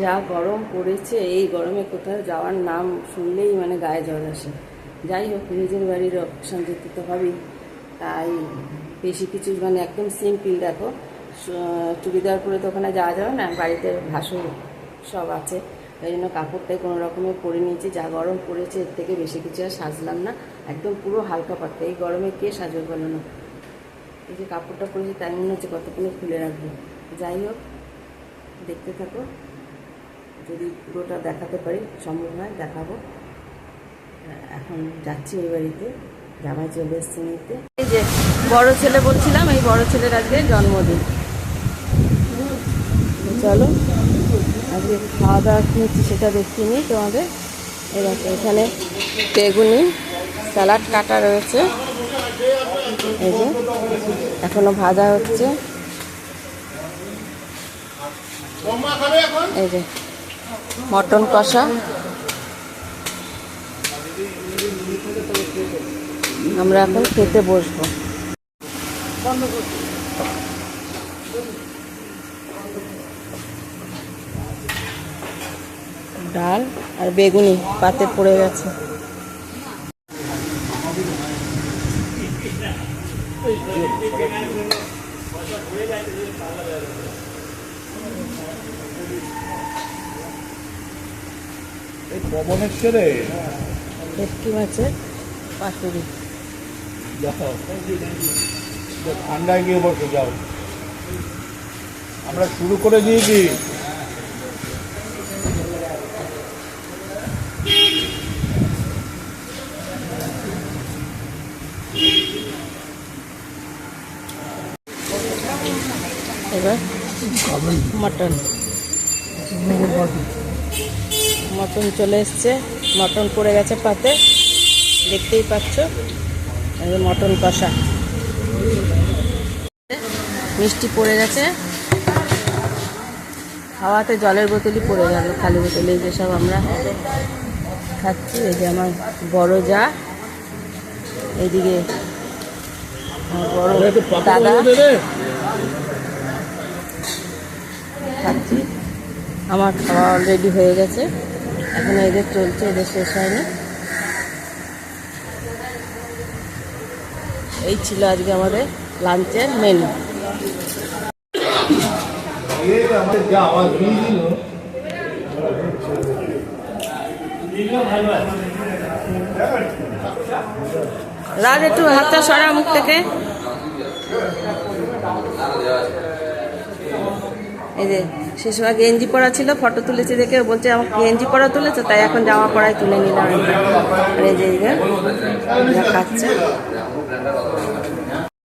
যা গরম পড়েছে, এই গরমে কোথাও যাওয়ার নাম শুনলেই মানে গায়ে জল আসে। যাই হোক, নিজের বাড়ির অপশন যেতে তো হবেই। তাই বেশি কিছু মানে একদম সিম্পল দেখো। চুড়িদার পরে তো ওখানে যাওয়া যাবে না, বাড়িতে ভাসুর সব আছে। ওই জন্য কাপড়টাই কোনো রকমে পরে নিয়েছি। যা গরম পড়েছে, এর থেকে বেশি কিছু আর সাজলাম না। একদম পুরো হালকা পাতলা। এই গরমে কে সাজবে বলো না? এই যে কাপড়টা পরেছি তাই মনে হচ্ছে কতক্ষণে খুলে রাখব। যাই হোক, দেখতে থাকো। যদি পুরোটা দেখাতে পারি, সম্ভব হয় দেখাবো। এখন যাচ্ছি ওই বাড়িতে, জামাই চলে এসছে নিতে। এই যে বড় ছেলে বলছিলাম, এই বড় ছেলের আজকে জন্মদিন। চলো, আজকে খাওয়া দাওয়া নিচ্ছি সেটা দেখিয়ে নিই তোমাদের। এবার এখানে বেগুনি, স্যালাড কাটা রয়েছে। এই যে, এখনও ভাজা হচ্ছে। এই যে মটন কষা। আমরা এখন খেতে বসবো। ডাল আর বেগুনি পাতে পড়ে গেছে। ভেটকি মাছের পাতুরি যাও। ঠান্ডায় গিয়ে বসে যাও। আমরা শুরু করে দিয়েছি। এবার মটন। মটন চলে এসছে। মটন পড়ে গেছে পাতে। দেখতেই পাচ্ছ মটন কষা। মিষ্টি পড়ে গেছে। হাওয়াতে জলের বোতলই পড়ে গেল খালি বোতলে যেসব আমরা খাচ্ছি। এই যে আমার বড় যা। এইদিকে বড় দাদা। খাচ্ছি। আমার খাওয়া অলরেডি হয়ে গেছে। এখন এদের চলছে, এদের শেষ হয়নি। এই ছিল আজকে আমাদের লাঞ্চের মেনু রাজ, একটু হাতটা সরা মুখ থেকে। এই যে, সে সময় গেঞ্জি পরা ছিল ফটো তুলেছি দেখে বলছে আমার গেঞ্জি পরা তুলেছে? তাই এখন জামা পরাই তুলে নিলাম। এই যে, খাচ্ছে।